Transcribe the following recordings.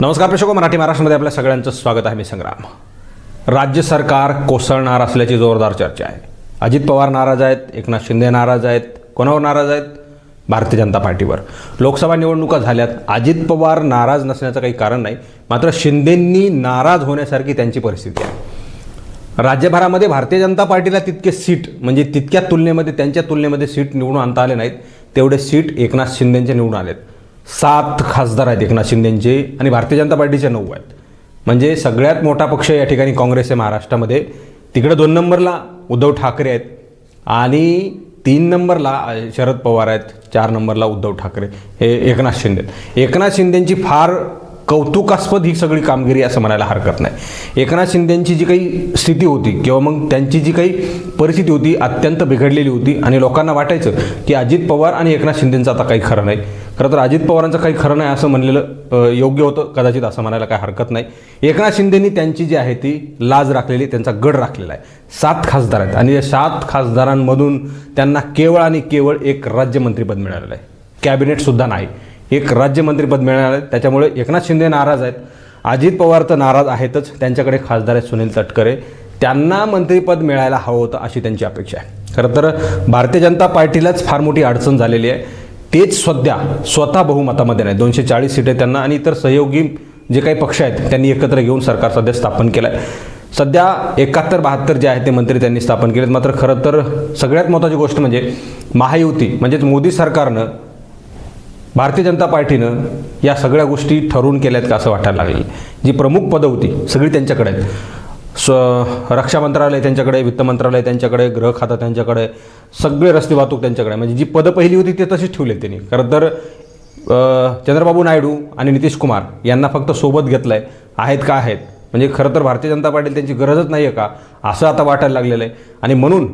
नमस्कार प्रेक्षको मराठी महाराष्ट्रामध्ये आपल्या सगळ्यांचं स्वागत आहे. मी संग्राम. राज्य सरकार कोसळणार असल्याची जोरदार चर्चा आहे. अजित पवार नाराज आहेत एकनाथ शिंदे नाराज आहेत. कोणावर नाराज आहेत? भारतीय जनता पार्टीवर. लोकसभा निवडणुका झाल्यात. अजित पवार नाराज नसण्याचं काही कारण नाही मात्र शिंदेंनी नाराज होण्यासारखी त्यांची परिस्थिती आहे. राज्यभरामध्ये भारतीय जनता पार्टीला तितके सीट म्हणजे तितक्या तुलनेमध्ये त्यांच्या तुलनेमध्ये सीट निवडून आणता आले नाहीत. तेवढे सीट एकनाथ शिंदेंचे निवडून आलेत. सात खासदार आहेत एकनाथ शिंदेंचे आणि भारतीय जनता पार्टीचे नऊ आहेत. म्हणजे सगळ्यात मोठा पक्ष या ठिकाणी काँग्रेस आहे महाराष्ट्रामध्ये. तिकडे दोन नंबरला उद्धव ठाकरे आहेत आणि तीन नंबरला शरद पवार आहेत. चार नंबरला उद्धव ठाकरे हे एकनाथ शिंदे आहेत. एकनाथ शिंदेंची फार कौतुकास्पद ही सगळी कामगिरी असं म्हणायला हरकत नाही. एकनाथ शिंदेंची जी काही स्थिती होती किंवा मग त्यांची जी काही परिस्थिती होती अत्यंत बिघडलेली होती आणि लोकांना वाटायचं की अजित पवार आणि एकनाथ शिंदेंचं आता काही खरं नाही. खरं तर अजित पवारांचं काही खरं नाही असं म्हणलेलं योग्य होतं. कदाचित असं म्हणायला काही हरकत नाही. एकनाथ शिंदेनी त्यांची जी आहे ती लाज राखलेली त्यांचा गड राखलेला आहे. सात खासदार आहेत आणि या सात खासदारांमधून त्यांना केवळ आणि केवळ एक राज्यमंत्रीपद मिळालेलं आहे. कॅबिनेटसुद्धा नाही. एक राज्यमंत्रीपद मिळालं आहे. त्याच्यामुळे एकनाथ शिंदे नाराज आहेत. अजित पवार तर नाराज आहेतच. त्यांच्याकडे खासदार आहेत सुनील तटकरे. त्यांना मंत्रीपद मिळायला हवं होतं अशी त्यांची अपेक्षा आहे. खरं तर भारतीय जनता पार्टीलाच फार मोठी अडचण झालेली आहे. तेच सध्या स्वतः बहुमतामध्ये नाही दोनशे चाळीस सीटे त्यांना आणि इतर सहयोगी जे काही पक्ष आहेत त्यांनी एकत्र घेऊन सरकार सध्या स्थापन केलं आहे सध्या एकाहत्तर बहात्तर जे आहे ते मंत्री त्यांनी स्थापन केलेत. मात्र खरं तर सगळ्यात महत्त्वाची गोष्ट म्हणजे महायुती म्हणजेच मोदी सरकारनं भारतीय जनता पार्टीनं या सगळ्या गोष्टी ठरवून केल्यात का असं वाटायला लागेल. जी प्रमुख पदं होती सगळी त्यांच्याकडे आहेत. स्व रक्षा मंत्रालय त्यांच्याकडे वित्त मंत्रालय त्यांच्याकडे गृह खातं त्यांच्याकडे सगळे रस्ते वाहतूक त्यांच्याकडे. म्हणजे जी पदं पहिली होती ते तशीच ठेवली त्यांनी. खरं तर चंद्रबाबू नायडू आणि नितीश कुमार यांना फक्त सोबत घेतलं आहे आहेत का? आहेत. म्हणजे खरं तर भारतीय जनता पार्टीला त्यांची गरजच नाही आहे का? असं आता वाटायला लागलेलं आहे. आणि म्हणून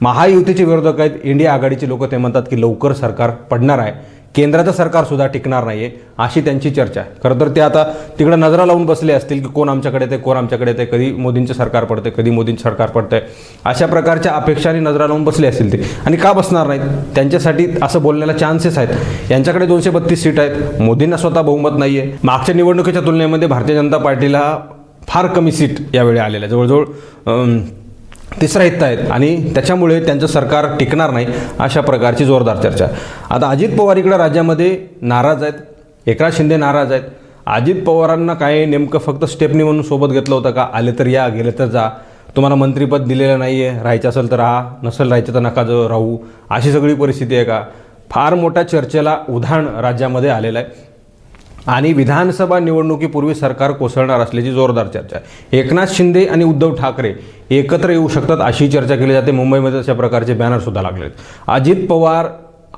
महायुतीचे विरोधक आहेत. इंडिया आघाडीचे लोक ते म्हणतात की लवकर सरकार पडणार आहे. केंद्राचं सरकारसुद्धा टिकणार नाही आहे अशी त्यांची चर्चा आहे. खरं तर ते आता तिकडं नजरा लावून बसले असतील की कोण आमच्याकडे ते कोण आमच्याकडे ते कधी मोदींचं सरकार पडते कधी मोदींचं सरकार पडतंय. अशा प्रकारच्या अपेक्षाने नजरा लावून बसले असतील ते. आणि का बसणार नाहीत? त्यांच्यासाठी असं बोलण्याला चान्सेस आहेत. यांच्याकडे दोनशे बत्तीस सीट आहेत. मोदींना स्वतः बहुमत नाही आहे मागच्या निवडणुकीच्या तुलनेमध्ये भारतीय जनता पार्टीला फार कमी सीट यावेळी आलेल्या जवळजवळ तिसरा हित्ता आहेत. आणि त्याच्यामुळे त्यांचं सरकार टिकणार नाही अशा प्रकारची जोरदार चर्चा. आता अजित पवार इकडं राज्यामध्ये नाराज आहेत. एकनाथ शिंदे नाराज आहेत. अजित पवारांना काय नेमकं फक्त स्टेपनी म्हणून सोबत घेतलं होतं का? आले तर या गेले तर जा. तुम्हाला मंत्रिपद दिलेलं नाही आहे राहायचं असेल तर राहा. नसेल राहायचं तर नका जो राहू. अशी सगळी परिस्थिती आहे का? फार मोठ्या चर्चेला उधाण राज्यामध्ये आलेलं आहे. आणि विधानसभा निवडणुकीपूर्वी सरकार कोसळणार असल्याची जोरदार चर्चा आहे. एकनाथ शिंदे आणि उद्धव ठाकरे एकत्र येऊ शकतात अशी चर्चा केली जाते. मुंबईमध्ये अशा प्रकारचे बॅनरसुद्धा लागले आहेत अजित पवार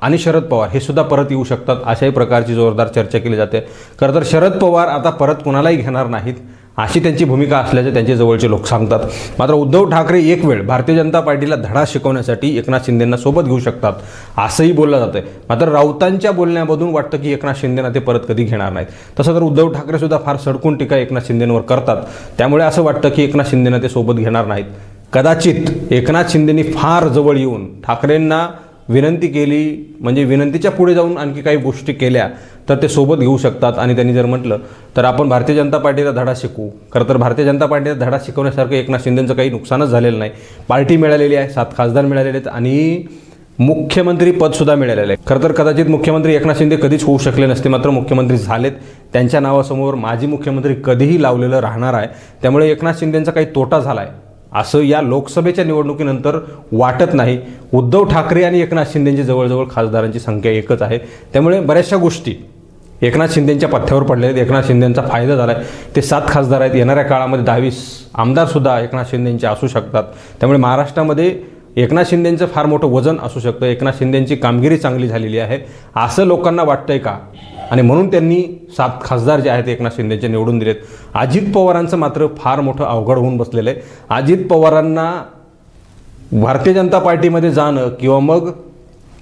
आणि शरद पवार हे सुद्धा परत येऊ शकतात अशाही प्रकारची जोरदार चर्चा केली जाते. खरं तर शरद पवार आता परत कुणालाही घेणार नाहीत. अशी त्यांची भूमिका असल्याचे त्यांचे जवळचे लोक सांगतात. मात्र उद्धव ठाकरे एक वेळ भारतीय जनता पार्टीला धडा शिकवण्यासाठी एकनाथ शिंदेंना सोबत घेऊ शकतात असंही बोललं जातं मात्र राऊतांच्या बोलण्यामधून वाटतं की एकनाथ शिंदेना ते परत कधी घेणार नाहीत. तसं तर उद्धव ठाकरे सुद्धा फार सडकून टीका एकनाथ शिंदेंवर करतात. त्यामुळे असं वाटतं की एकनाथ शिंदेना ते सोबत घेणार नाहीत. कदाचित एकनाथ शिंदेनी फार जवळ येऊन ठाकरेंना विनंती केली म्हणजे विनंतीच्या पुढे जाऊन आणखी काही गोष्टी केल्या तर ते सोबत घेऊ शकतात. आणि त्यांनी जर म्हटलं तर आपण भारतीय जनता पार्टीचा धडा शिकू. खरं तर भारतीय जनता पार्टीचा धडा शिकवण्यासारखं एकनाथ शिंदेचं काही नुकसानच झालेलं नाही. पार्टी मिळालेली आहे सात खासदार मिळालेले आहेत आणि मुख्यमंत्री पदसुद्धा मिळालेलं आहे. खरं तर कदाचित मुख्यमंत्री एकनाथ शिंदे कधीच होऊ शकले नसते मात्र मुख्यमंत्री झालेत. त्यांच्या नावासमोर माजी मुख्यमंत्री कधीही लावलेलं राहणार आहे. त्यामुळे एकनाथ शिंदेचा काही तोटा झाला आहे असं या लोकसभेच्या निवडणुकीनंतर वाटत नाही. उद्धव ठाकरे आणि एकनाथ शिंदेंची जवळजवळ खासदारांची संख्या एकच आहे. त्यामुळे बऱ्याचशा गोष्टी एकनाथ शिंदेच्या पथ्यावर पडले आहेत. एकनाथ शिंदेंचा फायदा झाला आहे ते सात खासदार आहेत. येणाऱ्या काळामध्ये दहावीस आमदारसुद्धा एकनाथ शिंदेंचे असू शकतात. त्यामुळे महाराष्ट्रामध्ये एकनाथ शिंदेंचं फार मोठं वजन असू शकतं. एकनाथ शिंदेंची कामगिरी चांगली झालेली आहे. असं लोकांना वाटतंय का? आणि म्हणून त्यांनी सात खासदार जे आहेत एकनाथ शिंदेचे निवडून दिलेत. अजित पवारांचं मात्र फार मोठं अवघड होऊन बसलेलं आहे. अजित पवारांना भारतीय जनता पार्टीमध्ये जाणं किंवा मग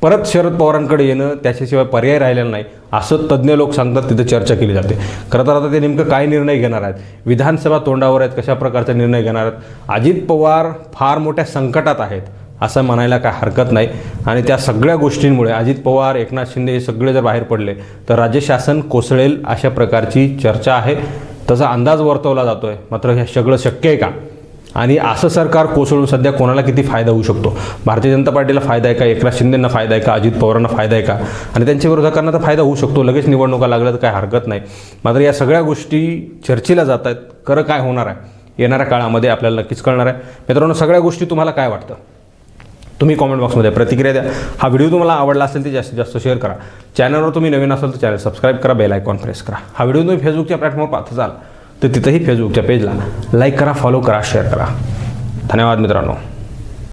परत शरद पवारांकडे येणं त्याच्याशिवाय पर्याय राहिलेला नाही असं तज्ज्ञ लोक सांगतात तिथं चर्चा केली जाते. खरं तर आता ते नेमकं काय निर्णय घेणार आहेत? विधानसभा तोंडावर आहेत कशा प्रकारचा निर्णय घेणार आहेत? अजित पवार फार मोठ्या संकटात आहेत. असं म्हणायला काय हरकत नाही. आणि त्या सगळ्या गोष्टींमुळे अजित पवार एकनाथ शिंदे हे सगळे जर बाहेर पडले तर राज्य शासन कोसळेल अशा प्रकारची चर्चा आहे. तसा अंदाज वर्तवला जातो आहे मात्र हे सगळं शक्य आहे का? आणि असं सरकार कोसळून सध्या कोणाला किती फायदा होऊ शकतो? भारतीय जनता पार्टीला फायदा आहे का? एकनाथ शिंदेंना फायदा आहे का? अजित पवारांना फायदा आहे का? आणि त्यांच्या विरोधकांना तर फायदा होऊ शकतो. लगेच निवडणुका लागल्या तर काय हरकत नाही. मात्र या सगळ्या गोष्टी चर्चेला जात आहेत खरं काय होणार आहे? येणाऱ्या काळामध्ये आपल्याला नक्कीच कळणार आहे. मित्रांनो सगळ्या गोष्टी तुम्हाला काय वाटतं? तुम्ही कॉमेंट बॉक्समध्ये प्रतिक्रिया द्या. हा व्हिडिओ तुम्हाला आवडला असेल ते जास्तीत जास्त शेअर करा. चॅनलवर तुम्ही नवीन असाल तर चॅनल सबस्क्राईब करा बेल आयकॉन प्रेस करा. हा व्हिडिओ तुम्ही फेसबुकच्या प्लॅटफॉर्मवर पाहत असाल तर तिथंही फेसबुकच्या पेजला लाईक करा फॉलो करा शेअर करा. धन्यवाद मित्रांनो.